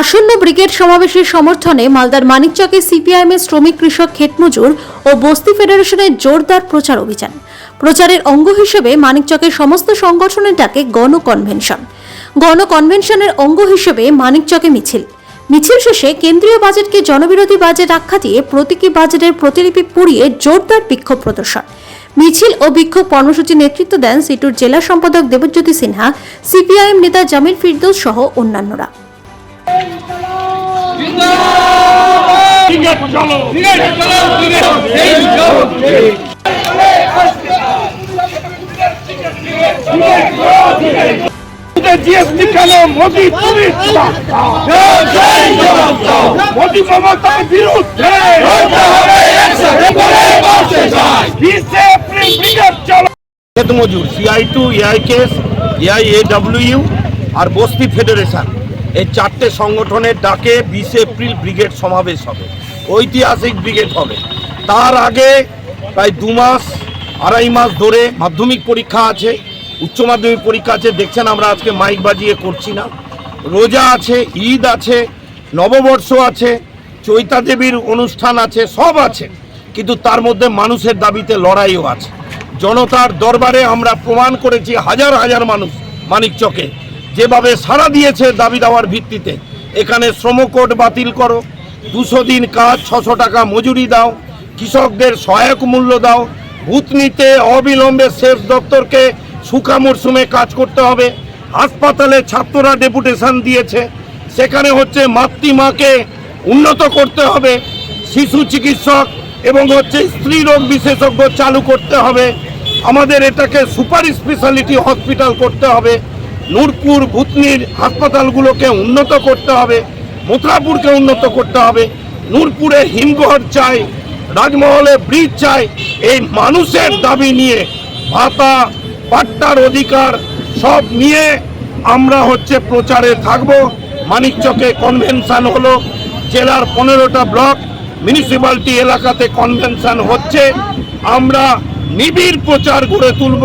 আসন্ন ব্রিগেড সমাবেশের সমর্থনে মালদার মানিকচকে সিপিআইএমের শ্রমিক কৃষক ক্ষেতমজুর ও বস্তি ফেডারেশনের জোরদার প্রচার অভিযান। প্রচারের অঙ্গ হিসেবে মানিকচকের সমস্ত সংগঠনের ডাকে গণ কনভেনশন। গণ কনভেনশনের অঙ্গ হিসেবে মানিকচকে মিছিল। মিছিল শেষে কেন্দ্রীয় বাজেটকে জনবিরোধী বাজেট আখ্যা দিয়ে প্রতীকী বাজেটের প্রতিলিপি পুড়িয়ে জোরদার বিক্ষোভ প্রদর্শন। মিছিল ও বিক্ষোভ কর্মসূচি নেতৃত্ব দেন সিটুর জেলা সম্পাদক দেবজ্যোতি সিনহা, সিপিআইএম নেতা জামিল ফিরদৌস সহ অন্যান্যরা। মজুর CITU AIKS AIAWU আর বস্তি ফেডারেশন। এই চারটে সংগঠনের ডাকে বিশে এপ্রিল ব্রিগেড সমাবেশ হবে, ঐতিহাসিক ব্রিগেড হবে। তার আগে প্রায় দু মাস, আড়াই মাস ধরে মাধ্যমিক পরীক্ষা আছে, উচ্চ মাধ্যমিক পরীক্ষা আছে, দেখছেন আমরা আজকে মাইক বাজিয়ে করছি না। রোজা আছে, ঈদ আছে, নববর্ষ আছে, চৈতা দেবীর অনুষ্ঠান আছে, সব আছে। কিন্তু তার মধ্যে মানুষের দাবিতে লড়াইও আছে। জনতার দরবারে আমরা প্রমাণ করেছি হাজার হাজার মানুষ মানিকচকে। যেভাবে সাড়া দিয়েছে দাবি দেওয়ার ভিত্তিতে। এখানে শ্রমকোড বাতিল করো, দুশো দিন কাজ, ছশো টাকা মজুরি দাও, কৃষকদের সহায়ক মূল্য দাও, ভূতনিতে অবিলম্বে সেচ দপ্তরকে শুকা মরশুমে কাজ করতে হবে। হাসপাতালে ছাত্ররা ডেপুটেশন দিয়েছে, সেখানে হচ্ছে মাতৃমাকে উন্নত করতে হবে, শিশু চিকিৎসক এবং হচ্ছে স্ত্রী রোগ বিশেষজ্ঞ চালু করতে হবে। আমাদের এটাকে সুপার স্পেশালিটি হসপিটাল করতে হবে। নূরপুর ভূতনির হাসপাতালগুলোকে উন্নত করতে হবে, মথুরাপুরকে উন্নত করতে হবে, নূরপুরে হিমঘর চাই, রাজমহলে ব্রিজ চাই, এই মানুষের দাবি নিয়ে ভাতা পাট্টার অধিকার সব নিয়ে আমরা হচ্ছে প্রচারে থাকব। মানিকচকে কনভেনশন হলো, জেলার পনেরোটা ব্লক মিউনিসিপ্যালিটি এলাকাতে কনভেনশন হচ্ছে। আমরা নিবিড় প্রচার গড়ে তুলব।